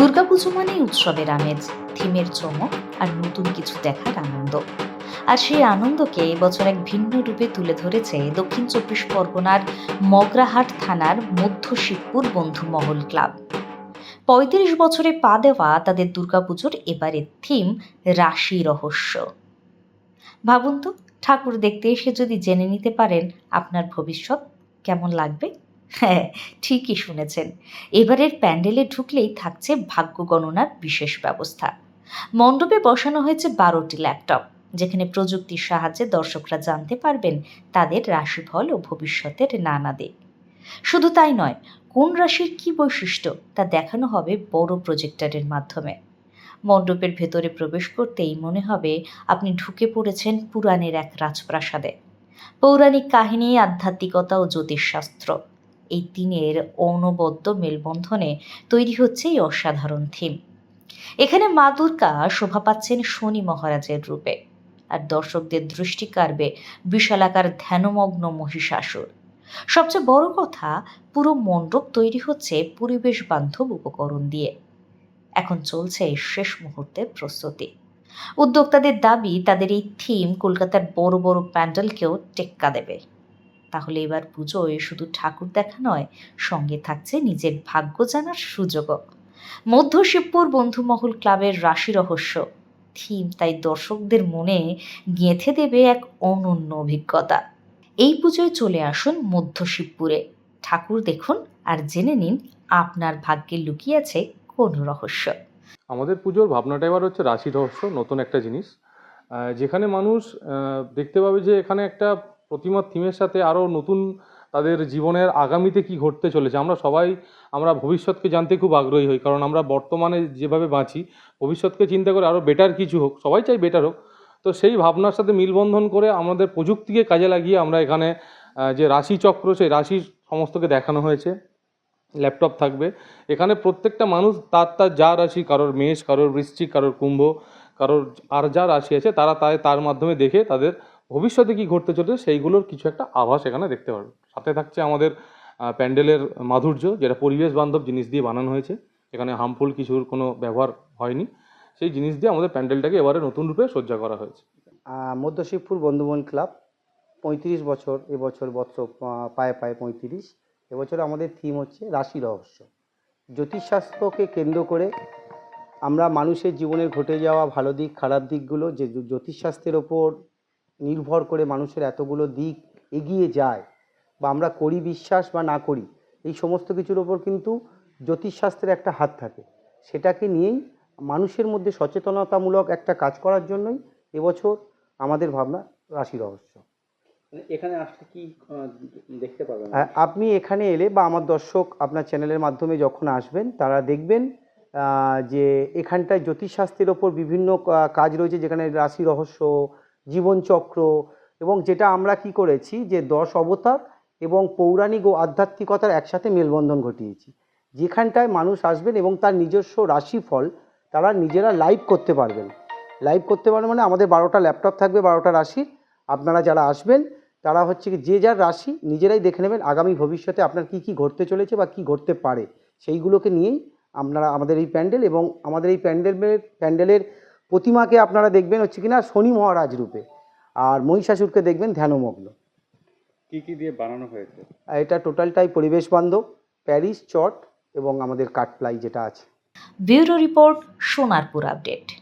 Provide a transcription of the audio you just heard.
উৎসবের আমেজ, থিমের চমক আর নতুন কিছু দেখার আনন্দ। আর সেই আনন্দকে এবছর এক ভিন্ন রূপে তুলে ধরেছে দক্ষিণ চব্বিশ পরগনার মগরাহাট থানার মধ্য শিবপুর বন্ধু মহল ক্লাব। পঁয়ত্রিশ বছরে পা দেওয়া তাদের দুর্গাপুজোর এবারের থিম রাশি রহস্য। ভাবুন তো, ঠাকুর দেখতে এসে যদি জেনে নিতে পারেন, আপনার ভবিষ্যৎ কেমন লাগবে? হ্যাঁ ঠিকই শুনেছেন। এবারের প্যান্ডেলে ঢুকলেই থাকছে ভাগ্য গণনার বিশেষ ব্যবস্থা। মণ্ডপে বসানো হয়েছে বারোটি ল্যাপটপ, যেখানে প্রযুক্তির সাহায্যে দর্শকরা জানতে পারবেন তাদের রাশিফল ও ভবিষ্যতের নানা দিক। শুধু তাই নয়, কোন রাশির কী বৈশিষ্ট্য তা দেখানো হবে বড় প্রজেক্টরের মাধ্যমে। মণ্ডপের ভেতরে প্রবেশ করতেই মনে হবে আপনি ঢুকে পড়েছেন পুরাণের এক রাজপ্রাসাদে। পৌরাণিক কাহিনী, আধ্যাত্মিকতা ও জ্যোতিষশাস্ত্র। এই তিনের অনবদ্য মেলবন্ধনে তৈরি হচ্ছে এই অসাধারণ থিম এখানে মা দুর্গা শোভা পাচ্ছেন শনি মহারাজের রূপে আর দর্শকদের দৃষ্টি কাড়বে বিশালাকার ধ্যানমগ্ন মহিষাসুর। সবচেয়ে বড় কথা, পুরো মণ্ডপ তৈরি হচ্ছে পরিবেশ বান্ধব উপকরণ দিয়ে। এখন চলছে শেষ মুহূর্তের প্রস্তুতি। উদ্যোক্তাদের দাবি, তাদের এই থিম কলকাতার বড় বড় প্যান্ডেলকেও টেক্কা দেবে। তাহলে এবার পুজোয় শুধু ঠাকুর দেখা নয়, সঙ্গে থাকছে নিজের ভাগ্য জানার সুযোগও। মধ্য শিবপুর বন্ধুমহল ক্লাবের রাশি রহস্য। থিম তাই দর্শকদের মনে গেঁথে দেবে এক অনন্য অভিজ্ঞতা। এই পুজোয় চলে আসুন মধ্য শিবপুরে ঠাকুর দেখুন আর জেনে নিন আপনার ভাগ্যে লুকিয়ে আছে কোন রহস্য। আমাদের পুজোর ভাবনাটা এবার হচ্ছে রাশি রহস্য, নতুন একটা জিনিস। যেখানে মানুষ দেখতে পাবে যে এখানে একটা প্রতিমার থিমের সাথে আরও নতুন তাদের জীবনের আগামীতে কি ঘটতে চলেছে, আমরা সবাই, আমরা ভবিষ্যৎকে জানতে খুব আগ্রহী হই, কারণ আমরা বর্তমানে যেভাবে বাঁচি, ভবিষ্যৎকে চিন্তা করে আরও বেটার কিছু হোক, সবাই চাই বেটার হোক, তো সেই ভাবনার সাথে মিলবন্ধন করে আমাদের প্রযুক্তিকে কাজে লাগিয়ে আমরা এখানে যে রাশিচক্র সেই রাশির সমস্তকে দেখানো হয়েছে ল্যাপটপ থাকবে, এখানে প্রত্যেকটা মানুষ তার তার যা রাশি, কারোর মেষ, কারোর বৃশ্চিক, কারোর কুম্ভ, কারোর আর যা রাশি আছে, তারা তাই, তার মাধ্যমে দেখে তাদের ভবিষ্যতে কি ঘটতে চলেছে সেইগুলোর কিছু একটা আভাস এখানে দেখতে পারবে সাথে থাকছে আমাদের প্যান্ডেলের মাধুর্য যেটা পরিবেশ বান্ধব জিনিস দিয়ে বানানো হয়েছে। এখানে হার্মফুল কিছুর কোনো ব্যবহার হয়নি। সেই জিনিস দিয়ে আমাদের প্যান্ডেলটাকে এবারে নতুন রূপে সজ্জা করা হয়েছে। আহ, মধ্য শিবপুর বন্ধুমন ক্লাব পঁয়ত্রিশ বছর এবছর বছর পায়ে পায়ে পঁয়ত্রিশ। এবছর আমাদের থিম হচ্ছে রাশি রহস্য। জ্যোতিষশাস্ত্রকে কেন্দ্র করে আমরা মানুষের জীবনের ঘটে যাওয়া ভালো দিক খারাপ দিকগুলো যে জ্যো- জ্যোতিষশাস্ত্রের ওপর নির্ভর করে মানুষের এতগুলো দিক এগিয়ে যায় বা আমরা করি বিশ্বাস বা না করি এই সমস্ত কিছুর ওপর কিন্তু জ্যোতিষশাস্ত্রের একটা হাত থাকে। সেটাকে নিয়েই মানুষের মধ্যে সচেতনতামূলক একটা কাজ করার জন্যই এবছর আমাদের ভাবনা রাশি রহস্য। মানে এখানে আসলে কি দেখতে পারবেন? আহ, আপনি এখানে এলে বা আমার দর্শক আপনার চ্যানেলের মাধ্যমে যখন আসবেন তারা দেখবেন যে এখানটায় জ্যোতিষশাস্ত্রের ওপর বিভিন্ন কাজ রয়েছে যেখানে রাশি রহস্য জীবনচক্র এবং যেটা আমরা কি করেছি যে দশ অবতার এবং পৌরাণিক ও আধ্যাত্মিকতার একসাথে মেলবন্ধন ঘটিয়েছি। যেখানটায় মানুষ আসবেন এবং তার নিজস্ব রাশিফল তারা নিজেরা লাইভ করতে পারবেন। লাইভ করতে পারবেন মানে আমাদের বারোটা ল্যাপটপ থাকবে, বারোটা রাশির আপনারা যারা আসবেন, তারা হচ্ছে কি যে যার রাশি নিজেরাই দেখে নেবেন আগামী ভবিষ্যতে আপনার কি কি ঘটতে চলেছে বা কি ঘটতে পারে। সেইগুলোকে নিয়েই আপনারা আমাদের এই প্যান্ডেল এবং আমাদের এই প্যান্ডেলের প্যান্ডেলের প্রতিমাকে আপনারা দেখবেন হচ্ছে কিনা শনি মহারাজ রূপে। আর মহিষাসুরকে দেখবেন ধ্যানমগ্ন। কি কি দিয়ে বানানো হয়েছে? আর এটা টোটালটাই পরিবেশ বান্ধব প্যারিস চট এবং আমাদের কাঠপ্লাই যেটা আছে। Bureau report Sonarpur update.